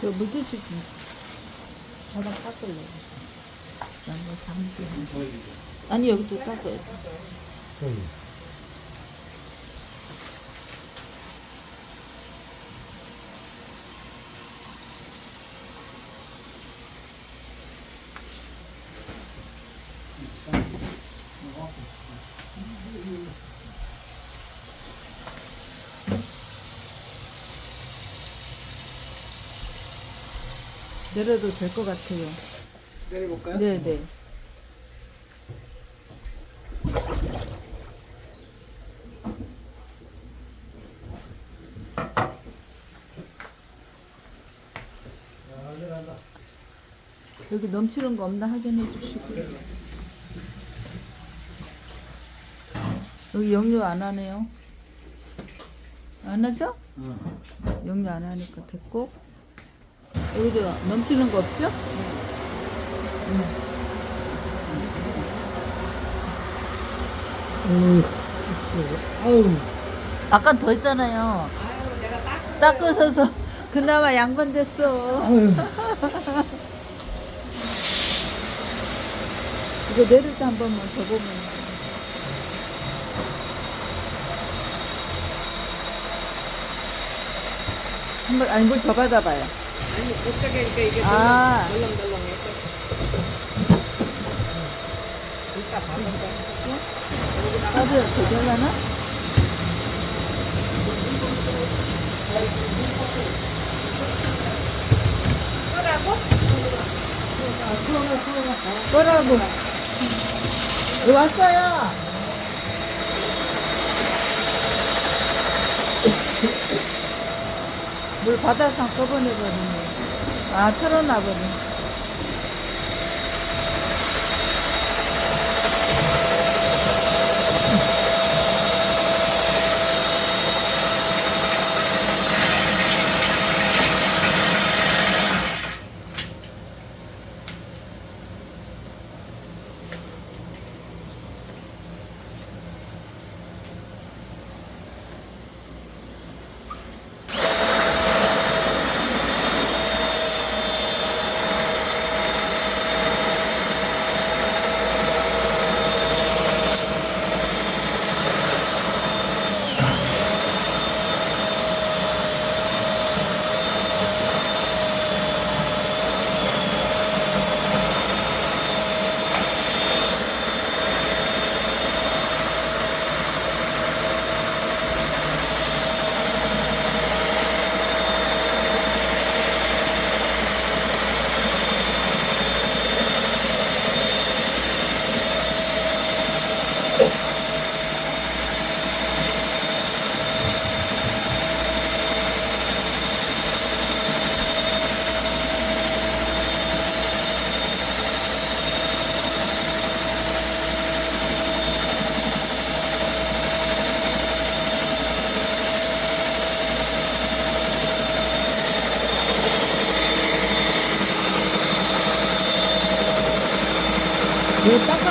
그 물티슈 좀 바닥 닦을래. 나뭐 담기. 아니 여기도 닦아야 돼. 내려도 될 것 같아요. 내려볼까요? 네 네. 여기 넘치는 거 없나 확인해 주시고. 여기 역류 안 하네요. 안 하죠? 역류 안 하니까 됐고. 여기도 넘치는 거 없죠? 아까 더 했잖아요. 닦아서서 그나마 양반 됐어. 이거 내릴 때 한 번만 더 보면. 한번 아니 물더 받아봐요. 아니 못가게니까 이게 아. 덜렁덜렁해. 이따 봐본다. 빠져 되려나? 뭐라고? 왜 왔어요? 물 받아서 한꺼번에 버리네. 아, 털어놔 버리네.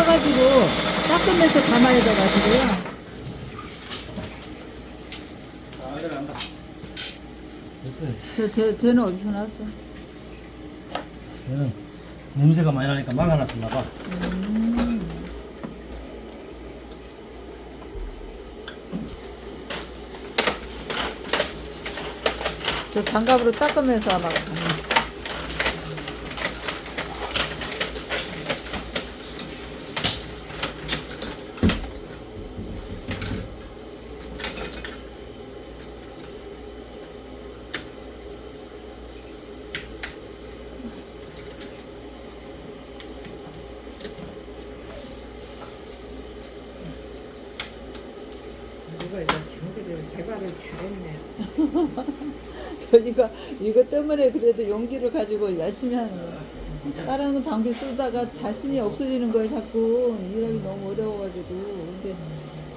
닦아가지고 닦으면서 담아야 돼가지고요. 저, 저, 쟤는 어디서 나왔어? 얘는 냄새가 많이 나니까 막아놨었나 봐. 저 장갑으로 닦으면서 막. 누가 이제 장비를 개발을 잘했네. 저희가 이거 때문에 그래도 용기를 가지고 열심히 하는 거예요. 다른 장비 쓰다가 자신이 없어지는 거예요. 자꾸 일하기 너무 어려워가지고. 근데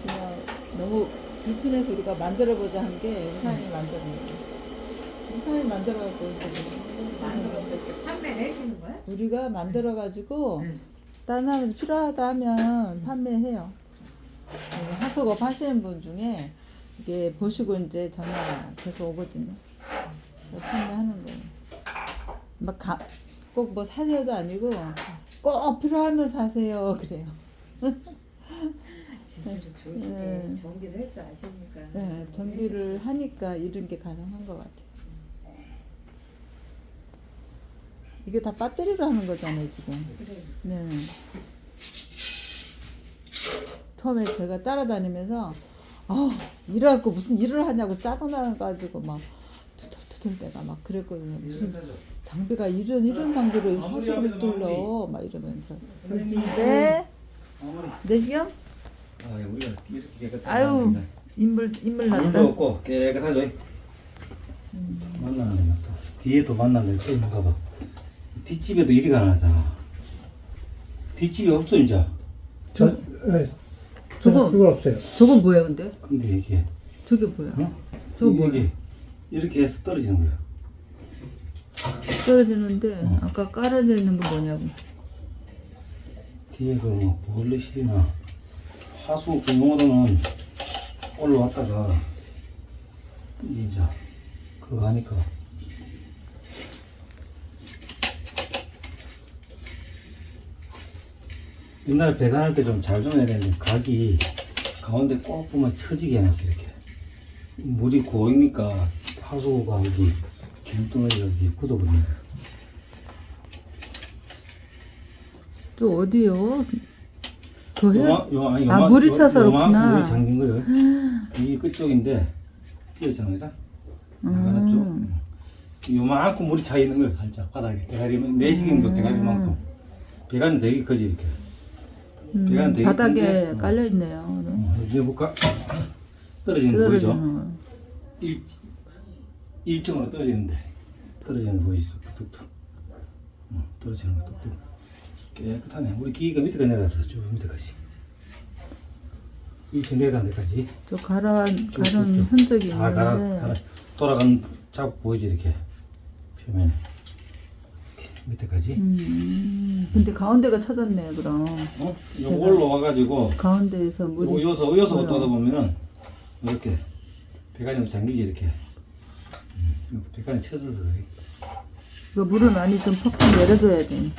그냥 너무 불편해서 우리가 만들어보자 한 게 우산이 거예요. 우산이 만들어갖고 만들어서 이렇게 판매해주는 거야? 우리가 만들어가지고 응. 다른 사람이 필요하다 하면 판매해요. 네, 하수업 하시는 분 중에 이게 보시고 이제 전화 계속 오거든요. 판매하는 거예요. 막 꼭 뭐 사세요도 아니고 꼭 필요하면 사세요 그래요. 기술이 좋으시게 네. 전기를 할 줄 아시니까. 네, 전기를 하니까 이런 게 가능한 것 같아요. 이게 다 배터리로 하는 거잖아요 지금. 그래. 네. 처음에 제가 따라다니면서 아 일하고 무슨 일을 하냐고 짜증나가지고 막 투덜투덜 때가 막 그랬거든요. 무슨 장비가 이런 이런 장비로 하수를 뚫러 막 이러면서. 네. 내시경? 아, 우리가 이렇게 깨끗하게 아유 하는 거다. 인물 인물 물도 났다. 없고 깨끗하죠. 만나는 거 뒤에 또 만나는 거 있는가 봐. 뒷집에도 이리가 안 하잖아. 뒷집이 없어 이제. 저, 예, 저, 저거- 그건 없어요. 저건 뭐야 근데? 근데 이게 저게 뭐야? 어? 저거 이게 뭐야? 이렇게 해서 떨어지는 거야. 떨어지는데 어. 아까 깔아져 있는 거 뭐냐고. 뒤에 그뭐 보일러실이나 하수 구멍으로는 올라왔다가 이제 그거 하니까 옛날에 배관할 때 좀잘좀 해야 되는데 각이 가운데 꼭 보면 처지게 해놨어 이렇게 물이 고이니까 하수구가 여기 기름덩어리가 여기 굳어버리는 거야 또 어디요? 더 해? 요마, 요, 아니, 아, 요마- 물이 요- 차서 요만큼 그렇구나. 물이 잠긴 거예요. 이게 끝쪽인데 피었잖아, 그죠? 나가놨죠. 음. 요만큼 물이 차 있는 거예요, 살짝 바닥에 대가리면 내시경도 대가리만큼. 배관은 되게 커지 이렇게. 음, 되게 바닥에 큰데? 어. 깔려 있네요. 어, 이제 볼까? 떨어지는 거 보이죠? 떨어지는 거. 일 일정으로 떨어지는데 떨어지는 거 보이죠? 툭툭. 어, 떨어지는 거 툭툭. 깨끗하네. 우리 기가 밑에가 내려서 쭉 밑에까지. 1층 내려간 데까지. 저 가라 쭉, 가는 쭉, 쭉. 흔적이 다 갈아, 있는데 갈아 돌아간 자국 보이지 이렇게 표면에 밑에까지. 음, 근데 가운데가 쳐졌네 그럼 어? 요거 올라와가지고 가운데에서 요 물이 여서 보여. 떠다 보면은 이렇게 배관이 잠기지 이렇게. 음, 배관이 쳐져서 그래. 그 물을 많이 좀 퍽퍽 내려줘야 돼.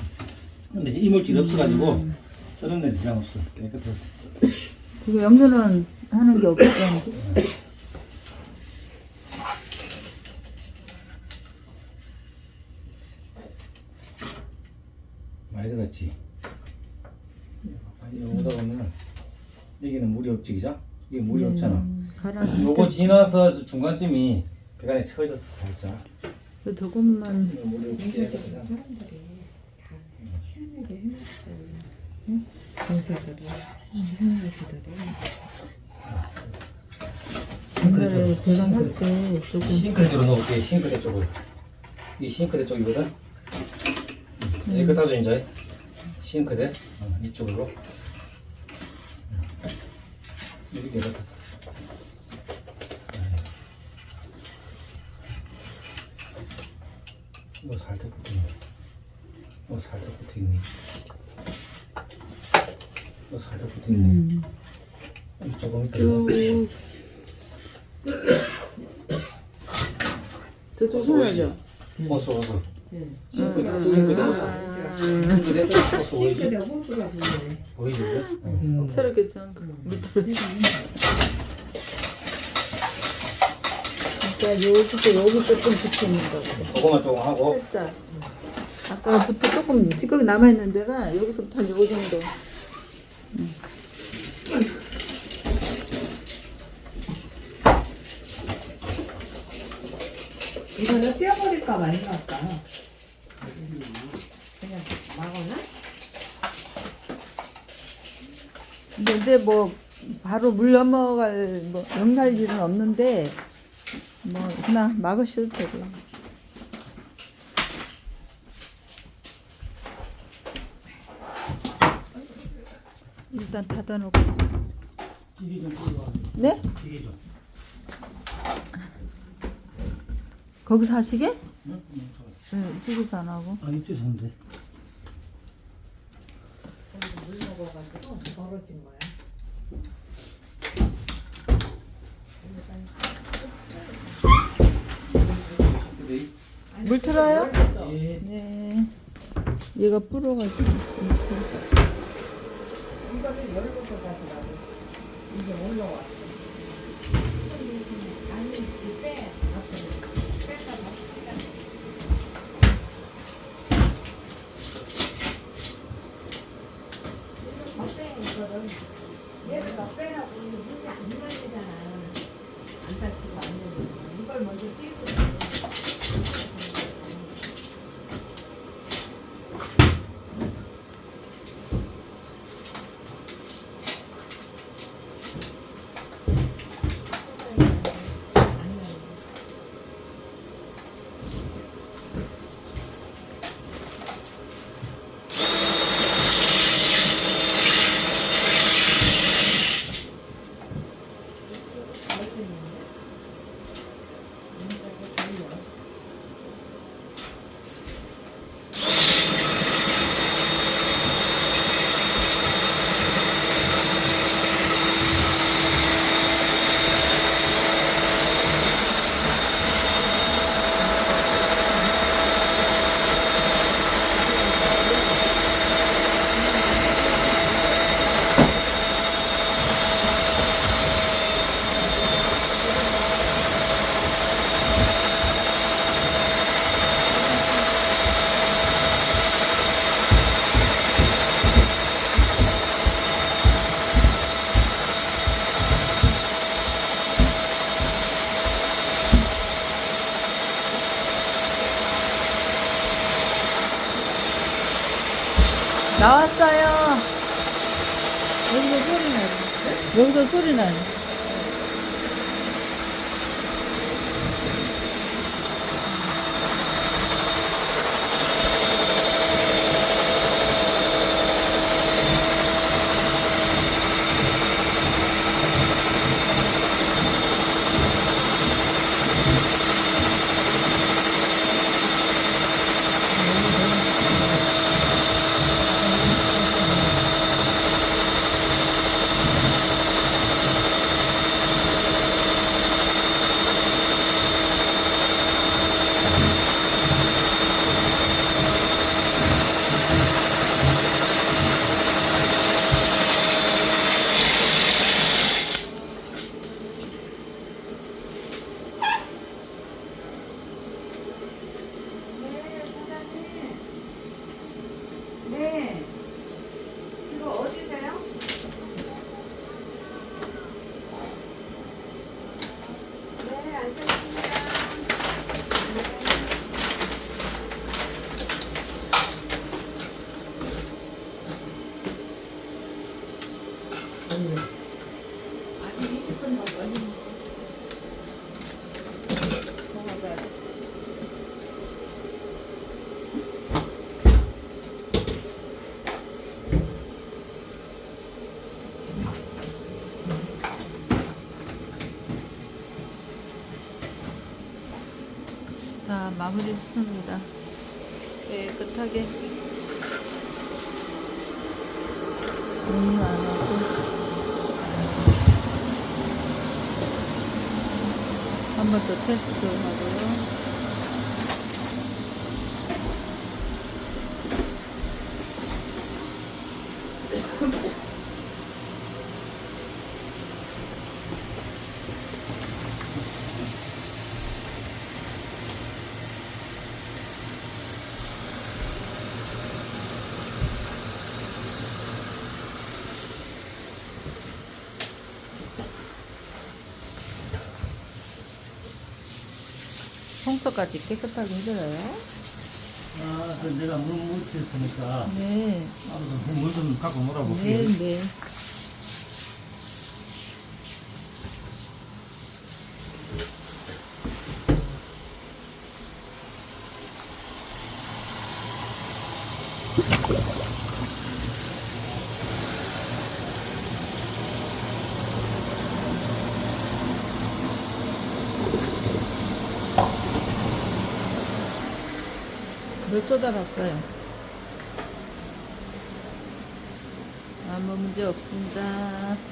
근데 이제 이물질 없어가지고 음. 썰은 데 지장 없어 깨끗해서. 그거 염려는 하는 게 없겠죠. 많이 들어갔지. 여기 오다 보면 여기는 물이 없지 그죠? 이게 물이 없잖아. 음, 가라. 요거 지나서 중간쯤이 배관이 쳐졌어 살짝. 그 조금만 물이 없게. 사람들이 다 희한하게 해놨어요. 응? 공개들이 이상하시더래. 옛날에 배관할 때 조금 싱크대 쪽으로 넣어볼게 싱크대 쪽으로 이 싱크대 쪽이거든 음. 깨끗하죠 이제 싱크대? 어, 이쪽으로. 음. 이렇게 깨끗하다 이거 살짝 붙어있네. 이거 살짝 붙어있네. 이거 살짝 붙어있네. 음, 이쪽은 밑에 쭉 저쪽. 호수 호수 응. 싱크대 싱크대 호수 싱크대 호수 보이지? 싱크대 호수가 보이네. 보이지? 응. 새롭겠죠. 밑으로. 그러니까 여기서 여기 조금 붙이는 거고. 그거만 조금 하고 살짝. 아까부터 조금 찌꺼기 남아있는 데가 여기서부터 한 요 정도. 이거는 떼어버릴까 말까. 그냥 막거나? 근데 이제 뭐 바로 물 넘어갈 뭐 넘날 일은 없는데 뭐 그냥 막으셔도 되고. 일단 닫아놓고. 네? 거기서 하시게? 응? 응. 네, 여기서 안 하고. 아 이쪽에서 하면 돼. 물 먹어가지고 벌어진 거야. 물 틀어요? 예. 네. 얘가 불어가지고. 이거를 열고 가더라고. 이제 올라왔어. 아니, 이 빼. 앞으로. 뺐다 뺐다. 이거 더 빼, 이거를. 얘를 더 빼라고. 이게 물이 안 말리잖아. 안 다치고 안 되고. 이걸 먼저 띄고. 나왔어요. 여기서 소리 나요. 여기서 소리 나요. 다 마무리 했습니다. 깨끗하게. 공유 안 하고. 한 번 더 테스트 하고요. 청소까지 깨끗하게 해드려요. 아, 그 내가 물 묻혔으니까 네. 물좀 갖고 네, 놀아볼게요. 네. 몇 쏟아봤어요? 아무 문제 없습니다.